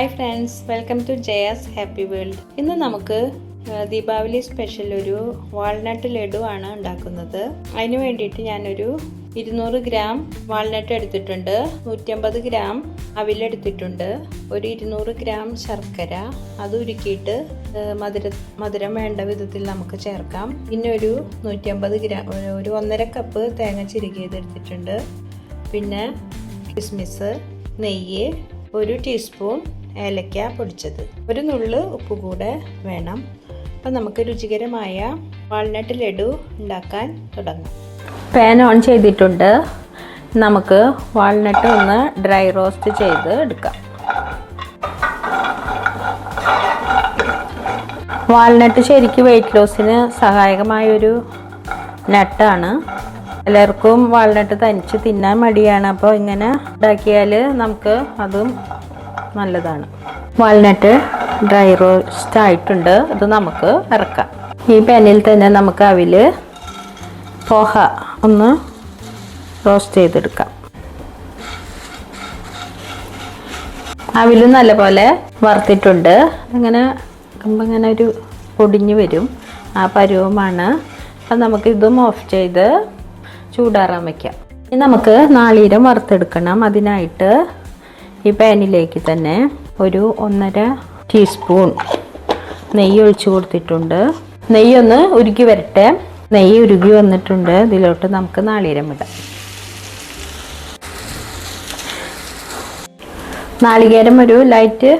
Hi friends welcome to Jaya's happy world ഇന്ന് നമുക്ക് Deepavali special ഒരു വാൾനട്ട് ലഡു ആണ് ഉണ്ടാക്കുന്നത്. അതിന് വേണ്ടിയിട്ട് ഞാനൊരു ഇരുന്നൂറ് ഗ്രാം വാൾനട്ട് എടുത്തിട്ടുണ്ട്. നൂറ്റമ്പത് ഗ്രാം അവിലെടുത്തിട്ടുണ്ട് ഒരു ഇരുന്നൂറ് ഗ്രാം ശർക്കര. അത് ഉരുക്കിയിട്ട് മധുര മധുരം വേണ്ട വിധത്തിൽ നമുക്ക് ചേർക്കാം. പിന്നെ ഒരു നൂറ്റമ്പത് ഗ്രാം ഒരു- ഒന്നര കപ്പ് തേങ്ങ ചിരുകിയതെടുത്തിട്ടുണ്ട് പിന്നെ കിസ്മിസ് നെയ്യ് ഒരു ടീസ്പൂൺ ഏലക്ക പൊടിച്ചത്. ഒരു നുള്ള് ഉപ്പ് കൂടെ വേണം. അപ്പം നമുക്ക് രുചികരമായ വാൾനട്ട് ലഡു ഉണ്ടാക്കാൻ തുടങ്ങാം. പാൻ ഓൺ ചെയ്തിട്ടുണ്ട്. നമുക്ക് വാൾനട്ട് ഒന്ന് ഡ്രൈ റോസ്റ്റ് ചെയ്ത് എടുക്കാം. വാൾനട്ട് ശരിക്കും വെയിറ്റ് ലോസിന് സഹായകമായൊരു നട്ടാണ് എല്ലാവർക്കും വാൾനട്ട് തനിച്ച് തിന്നാൻ മടിയാണ്. അപ്പോൾ ഇങ്ങനെ ഉണ്ടാക്കിയാൽ നമുക്ക് അതും നല്ലതാണ്. വാൽനട്ട് ഡ്രൈ റോസ്റ്റ് ആയിട്ടുണ്ട്. അത് നമുക്ക് ഇറക്കാം ഈ പാനിൽ തന്നെ നമുക്ക് അവിൽ പോഹ ഒന്ന് റോസ്റ്റ് ചെയ്തെടുക്കാം. അവിൽ നല്ലപോലെ വറുത്തിട്ടുണ്ട്. അങ്ങനെ ഇങ്ങനെ ഒരു പൊടിഞ്ഞ് വരും. ആ പരുവമാണ്. അപ്പം നമുക്ക് ഇതും ഓഫ് ചെയ്ത് ചൂടാറാൻ വയ്ക്കാം ഇനി നമുക്ക് നാളീരം വറുത്തെടുക്കണം. അതിനായിട്ട് ഈ പാനിലേക്ക് തന്നെ ഒരു ഒന്നര ടീസ്പൂൺ നെയ്യ് ഒഴിച്ചു കൊടുത്തിട്ടുണ്ട്. നെയ്യൊന്ന് ഉരുക്കി വരട്ടെ. നെയ്യ് ഉരുകി വന്നിട്ടുണ്ട്. ഇതിലോട്ട് നമുക്ക് നാളികേരം ഇടാം. നാളികേരം ഒരു ലൈറ്റ്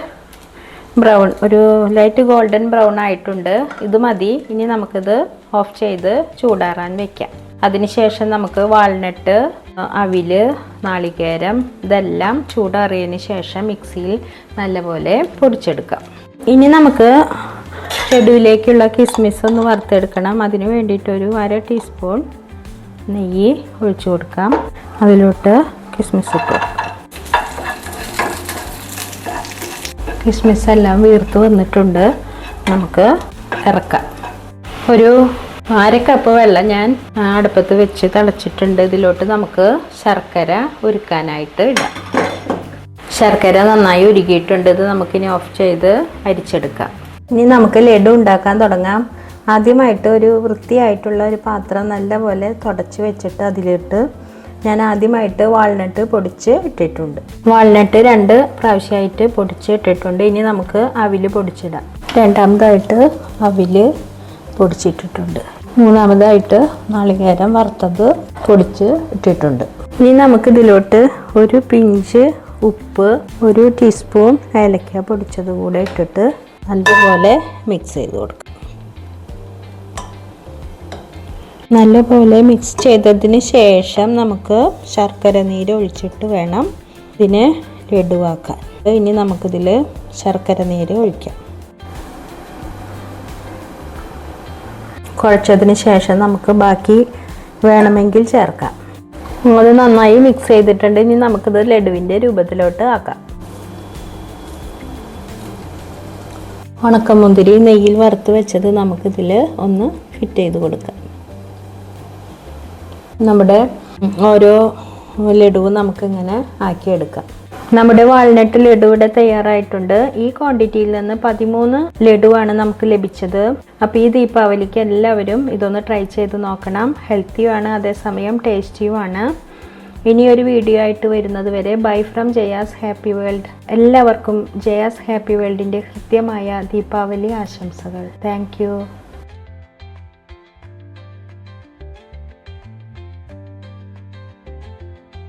ബ്രൗൺ ഒരു ലൈറ്റ് ഗോൾഡൻ ബ്രൗൺ ആയിട്ടുണ്ട്. ഇത് മതി. ഇനി നമുക്കിത് ഓഫ് ചെയ്ത് ചൂടാറാൻ വെക്കാം. അതിനുശേഷം നമുക്ക് വാൾനട്ട് അവിൽ നാളികേരം ഇതെല്ലാം ചൂടാറിയതിന് ശേഷം മിക്സിയിൽ നല്ലപോലെ പൊടിച്ചെടുക്കാം. ഇനി നമുക്ക് ലഡുവിലേക്കുള്ള കിസ്മിസ് ഒന്ന് വറുത്തെടുക്കണം. അതിന് വേണ്ടിയിട്ടൊരു അര ടീസ്പൂൺ നെയ്യ് ഒഴിച്ചു കൊടുക്കാം. അതിലോട്ട് കിസ്മിസ് ഇട്ട് കിസ്മിസ് എല്ലാം വീർത്ത് വന്നിട്ടുണ്ട്. നമുക്ക് ഇറക്കാം. ഒരു അര കപ്പ് വെള്ളം ഞാൻ അടുപ്പത്ത് വെച്ച് തിളച്ചിട്ടുണ്ട്. ഇതിലോട്ട് നമുക്ക് ശർക്കര ഉരുക്കാനായിട്ട് ഇടാം. ശർക്കര നന്നായി ഉരുകിയിട്ടുണ്ട്. ഇത് നമുക്കിനി ഓഫ് ചെയ്ത് അരിച്ചെടുക്കാം. ഇനി നമുക്ക് ലഡു ഉണ്ടാക്കാൻ തുടങ്ങാം. ആദ്യമായിട്ട് ഒരു വൃത്തിയായിട്ടുള്ള ഒരു പാത്രം നല്ലപോലെ തുടച്ച് വെച്ചിട്ട് അതിലിട്ട് ഞാൻ ആദ്യമായിട്ട് വാൾനട്ട് പൊടിച്ച് ഇട്ടിട്ടുണ്ട്. വാൾനട്ട് രണ്ട് പ്രാവശ്യമായിട്ട് പൊടിച്ച് ഇട്ടിട്ടുണ്ട്. ഇനി നമുക്ക് അവിൽ പൊടിച്ചിടാം. രണ്ടാമതായിട്ട് അവിൽ പൊടിച്ചിട്ടിട്ടുണ്ട്. മൂന്നാമതായിട്ട് നാളികേരം വറുത്തത് പൊടിച്ച് ഇട്ടിട്ടുണ്ട്. ഇനി നമുക്ക് ഇതിലോട്ട് ഒരു പിഞ്ച് ഉപ്പ് ഒരു ടീസ്പൂൺ ഏലക്ക പൊടിച്ചത് കൂടെ ഇട്ടിട്ട് നല്ലപോലെ മിക്സ് ചെയ്ത് കൊടുക്കും. നല്ലപോലെ മിക്സ് ചെയ്തതിന് ശേഷം നമുക്ക് ശർക്കര നീര് ഒഴിച്ചിട്ട് വേണം. ഇതിനെ ലഡുവാക്കാൻ. ഇനി നമുക്കിതിൽ ശർക്കര നീര് ഒഴിക്കാം. കുഴച്ചതിന് ശേഷം നമുക്ക് ബാക്കി വേണമെങ്കിൽ ചേർക്കാം. അത് നന്നായി മിക്സ് ചെയ്തിട്ടുണ്ട്. ഇനി നമുക്കിത് ലഡുവിന്റെ രൂപത്തിലോട്ട് ആക്കാം. ഉണക്കമുന്തിരി നെയ്യിൽ വറുത്ത് വെച്ചത് നമുക്കിതിൽ ഒന്ന് ഫിറ്റ് ചെയ്ത് കൊടുക്കാം. നമ്മുടെ ഓരോ ലഡുവും നമുക്കിങ്ങനെ ആക്കിയെടുക്കാം. നമ്മുടെ വാൾനട്ട് ലഡു ഇവിടെ തയ്യാറായിട്ടുണ്ട്. ഈ ക്വാണ്ടിറ്റിയിൽ നിന്ന് പതിമൂന്ന് ലഡുവാണ് നമുക്ക് ലഭിച്ചത്. അപ്പോൾ ഈ ദീപാവലിക്ക് എല്ലാവരും ഇതൊന്ന് ട്രൈ ചെയ്ത് നോക്കണം. ഹെൽത്തിയുമാണ് അതേസമയം ടേസ്റ്റിയുമാണ് ഇനിയൊരു വീഡിയോ ആയിട്ട് വരുന്നത് വരെ bye from Jaya's happy world എല്ലാവർക്കും ജയാസ് ഹാപ്പി വേൾഡിന്റെ കൃത്യമായ ദീപാവലി ആശംസകൾ. താങ്ക്